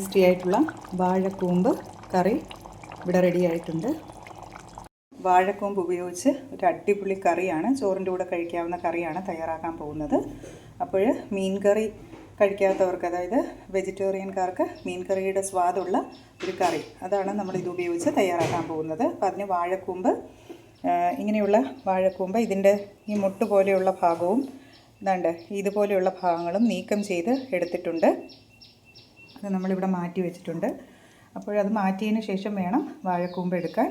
Tasty ആയിട്ടുള്ള വാഴക്കൂമ്പ് കറി ഇവിടെ ready ആയിട്ടുണ്ട്. വാഴക്കൂമ്പ് ഉപയോഗിച്ച് ഒരു അടിപൊളി കറിയാണ്. ചോറിന്റെ കൂടെ കഴിക്കാവുന്ന കറിയാണ് തയ്യാറാക്കാൻ പോകുന്നത്. അപ്പോൾ മീൻ കറി കഴിക്കാത്തവർക്ക് അതായത് വെജിറ്റേറിയൻകാർക്ക് മീൻ കറിയുടെ സ്വാദുള്ള ഒരു കറി. അതാണ് നമ്മൾ ഇത് ഉപയോഗിച്ച് തയ്യാറാക്കാൻ പോകുന്നത്. അപ്പോൾ അതിന് വാഴക്കൂമ്പ് ഇങ്ങനെയുള്ള വാഴക്കൂമ്പ് ഇതിന്റെ ഈ മുട്ട് പോലെയുള്ള ഭാഗവും ഇതാണ്ട് ഇതുപോലെയുള്ള ഭാഗങ്ങളും നീക്കം ചെയ്ത് എടുത്തിട്ടുണ്ട്. അത് നമ്മളിവിടെ മാറ്റി വെച്ചിട്ടുണ്ട്. അപ്പോഴത് മാറ്റിയതിന് ശേഷം വേണം വാഴക്കൂമ്പ് എടുക്കാൻ.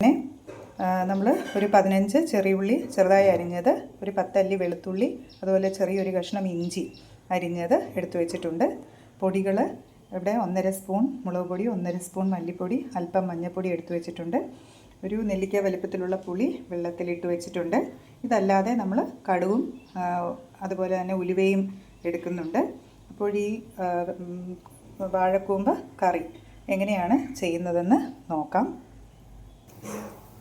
പിന്നെ നമ്മൾ ഒരു പതിനഞ്ച് ചെറിയുള്ളി ചെറുതായി അരിഞ്ഞത് ഒരു പത്തല്ലി വെളുത്തുള്ളി അതുപോലെ ചെറിയൊരു കഷ്ണം ഇഞ്ചി അരിഞ്ഞത് എടുത്തു വെച്ചിട്ടുണ്ട്. പൊടികൾ ഇവിടെ ഒന്നര സ്പൂൺ മുളക് പൊടി ഒന്നര സ്പൂൺ മല്ലിപ്പൊടി അല്പം മഞ്ഞൾപ്പൊടി എടുത്തു വെച്ചിട്ടുണ്ട്. ഒരു നെല്ലിക്ക വലിപ്പത്തിലുള്ള പുളി വെള്ളത്തിലിട്ട് വെച്ചിട്ടുണ്ട്. ഇതല്ലാതെ നമ്മൾ കടുവും അതുപോലെ തന്നെ ഉലുവയും എടുക്കുന്നുണ്ട്. അപ്പോൾ ഈ വാഴക്കൂമ്പ് കറി എങ്ങനെയാണ് ചെയ്യുന്നതെന്ന് നോക്കാം.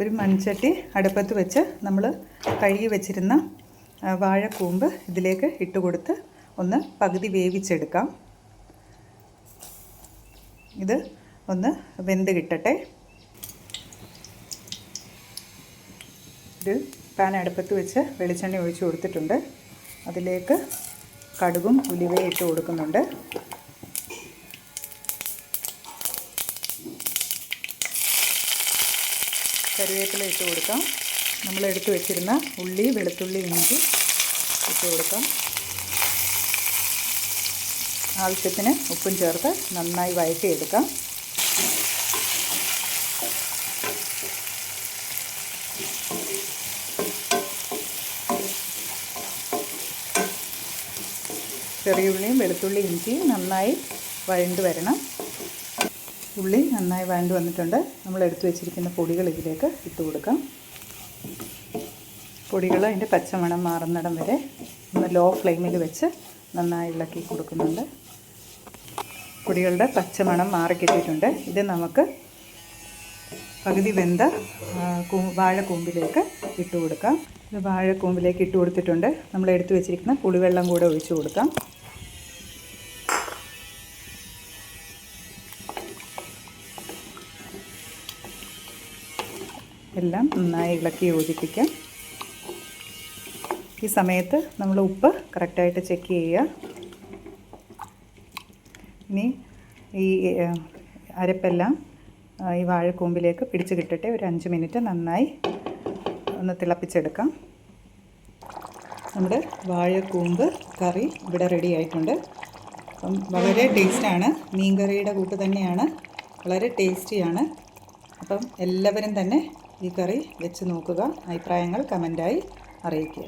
ഒരു മൺചട്ടി അടുപ്പത്ത് വെച്ച് നമ്മൾ കഴുകി വെച്ചിരുന്ന വാഴക്കൂമ്പ് ഇതിലേക്ക് ഇട്ട് കൊടുത്ത് ഒന്ന് പകുതി വേവിച്ചെടുക്കാം. ഇത് ഒന്ന് വെന്ത് കിട്ടട്ടെ. ഒരു പാൻ അടുപ്പത്ത് വെച്ച് വെളിച്ചെണ്ണ ഒഴിച്ച് കൊടുത്തിട്ടുണ്ട്. അതിലേക്ക് കടുകും ഉലുവയും ഇട്ട് കൊടുക്കുന്നുണ്ട്. കറിവേപ്പില ഇട്ട് കൊടുക്കാം. നമ്മൾ എടുത്തു വെച്ചിരുന്ന ഉള്ളി വെളുത്തുള്ളി ഇഞ്ചി ഇട്ട് കൊടുക്കാം. ആവശ്യത്തിന് ഉപ്പും ചേർത്ത് നന്നായി വഴറ്റിയെടുക്കാം. ചെറിയുള്ളിയും വെളുത്തുള്ളി ഇഞ്ചിയും നന്നായി വഴണ്ട് വരണം. ഉള്ളി നന്നായി വഴണ്ട് വന്നിട്ടുണ്ട്. നമ്മൾ എടുത്തു വെച്ചിരിക്കുന്ന പൊടികൾ ഇതിലേക്ക് ഇട്ട് കൊടുക്കാം. പൊടികൾ അതിന്റെ പച്ചമണം മാറുന്നിടം വരെ ഒന്ന് ലോ ഫ്ലെയിമിൽ വെച്ച് നന്നായി ഇളക്കി കൊടുക്കുന്നുണ്ട്. പൊടികളുടെ പച്ചമണം മാറിക്കിട്ടിട്ടുണ്ട് ഇത് നമുക്ക് പകുതി വെന്ത വാഴക്കൂമ്പിലേക്ക് ഇട്ട് കൊടുക്കാം. വാഴക്കൂമ്പിലേക്ക് ഇട്ട് കൊടുത്തിട്ടുണ്ട്. നമ്മൾ എടുത്തു വെച്ചിരിക്കുന്ന പുളിവെള്ളം കൂടെ ഒഴിച്ചു കൊടുക്കാം. എല്ലാം നന്നായി ഇളക്കി യോജിപ്പിക്കാം. ഈ സമയത്ത് നമ്മൾ ഉപ്പ് കറക്റ്റായിട്ട് ചെക്ക് ചെയ്യുക. ഇനി ഈ അരപ്പെല്ലാം ഈ വാഴക്കൂമ്പിലേക്ക് പിടിച്ച് കിട്ടട്ടെ. ഒരു അഞ്ച് മിനിറ്റ് നന്നായി ഒന്ന് തിളപ്പിച്ചെടുക്കാം. നമ്മുടെ വാഴക്കൂമ്പ് കറി ഇവിടെ റെഡി ആയിട്ടുണ്ട്. അപ്പം വളരെ ടേസ്റ്റാണ് മീൻ കറിയുടെ കൂട്ട് തന്നെയാണ്. വളരെ ടേസ്റ്റിയാണ് അപ്പം എല്ലാവരും തന്നെ ഈ കറി വെച്ച് നോക്കുക. അഭിപ്രായങ്ങൾ കമന്റായി അറിയിക്കുക.